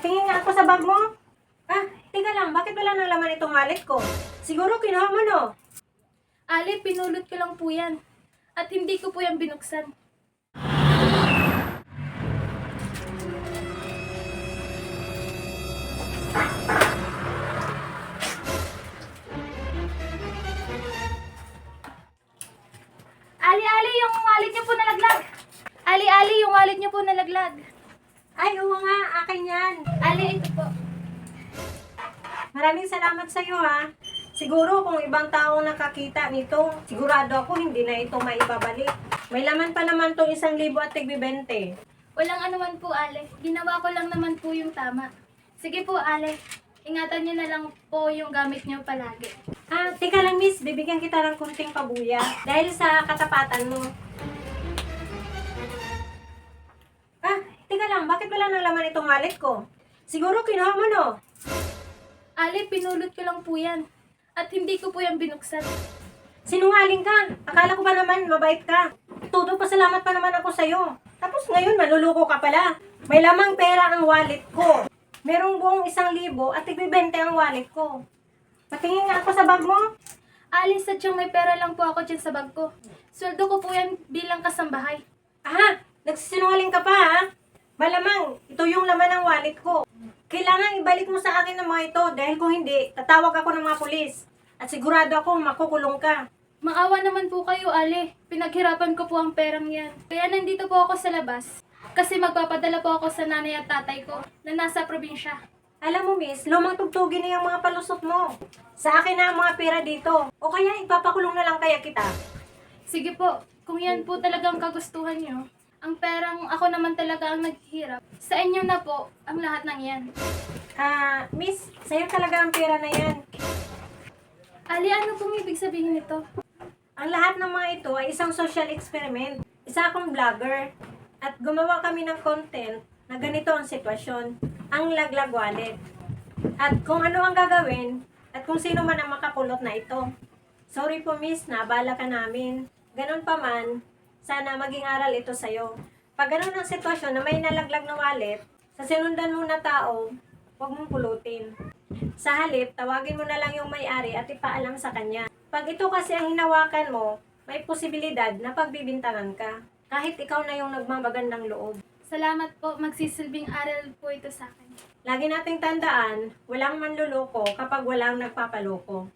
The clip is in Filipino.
Patingin nga ako sa bag mo. Ah, teka lang, bakit wala nang laman itong wallet ko? Siguro kinuha mo no? Ali, pinulot ko lang po yan. At hindi ko po yan binuksan. Ali, Ali, yung wallet niyo po nalaglag. Ali, Ali, yung wallet niyo po nalaglag. Ay, oo nga, akin yan. Ali, ito po. Maraming salamat sa iyo ha. Siguro kung ibang tao nakakita nito, sigurado ako hindi na ito maibabalik. May laman pa naman tong isang libo at tigbibente. Walang anuman po, Ale. Ginawa ko lang naman po yung tama. Sige po, Ale. Ingatan niyo na lang po yung gamit niyo palagi. Ah, teka lang miss, bibigyan kita ng kunting pabuya dahil sa katapatan mo. Wala nang laman itong wallet ko? Siguro kinuha mo no? Ale, pinulot ko lang po yan. At hindi ko po yan binuksan. Sinungaling ka. Akala ko ba naman mabait ka? Todo pasalamat pa naman ako sa'yo. Tapos ngayon manluluko ka pala. May lamang pera ang wallet ko. Merong buong isang libo at tigbibente ang wallet ko. Patingin nga ako sa bag mo. Ale, sadyang may pera lang po ako dyan sa bag ko. Sweldo ko po yan bilang kasambahay. Aha, nagsisinungaling ka pa ha? Malamang, ito yung laman ng wallet ko. Kailangan ibalik mo sa akin ng mga ito dahil kung hindi, tatawag ako ng mga pulis. At sigurado ako makukulong ka. Maawa naman po kayo, Ale. Pinaghirapan ko po ang perang yan. Kaya nandito po ako sa labas. Kasi magpapadala po ako sa nanay at tatay ko na nasa probinsya. Alam mo miss, lumang tugtugin na yung mga palusot mo. Sa akin na ang mga pera dito. O kaya ipapakulong na lang kaya kita. Sige po, kung yan po talagang kagustuhan nyo, ang perang ako naman talaga ang naghihirap. Sa inyo na po ang lahat ng yan. Ah, miss, sa'yo talaga ang pera na yan. Ali, ano pong ibig sabihin nito? Ang lahat ng mga ito ay isang social experiment. Isa akong vlogger. At gumawa kami ng content na ganito ang sitwasyon. Ang laglag wallet. At kung ano ang gagawin, at kung sino man ang makakulot na ito. Sorry po miss, nabala ka namin. Ganon pa man, sana maging aral ito sa'yo. Pag ganon ang sitwasyon na may nalaglag na wallet, sa sinundan mo na tao, huwag mong pulutin. Sa halip, tawagin mo na lang yung may-ari at ipaalam sa kanya. Pag ito kasi ang hinawakan mo, may posibilidad na pagbibintangan ka. Kahit ikaw na yung nagmamagandang loob. Salamat po, magsisilbing aral po ito sa akin. Lagi nating tandaan, walang manluloko kapag walang nagpapaloko.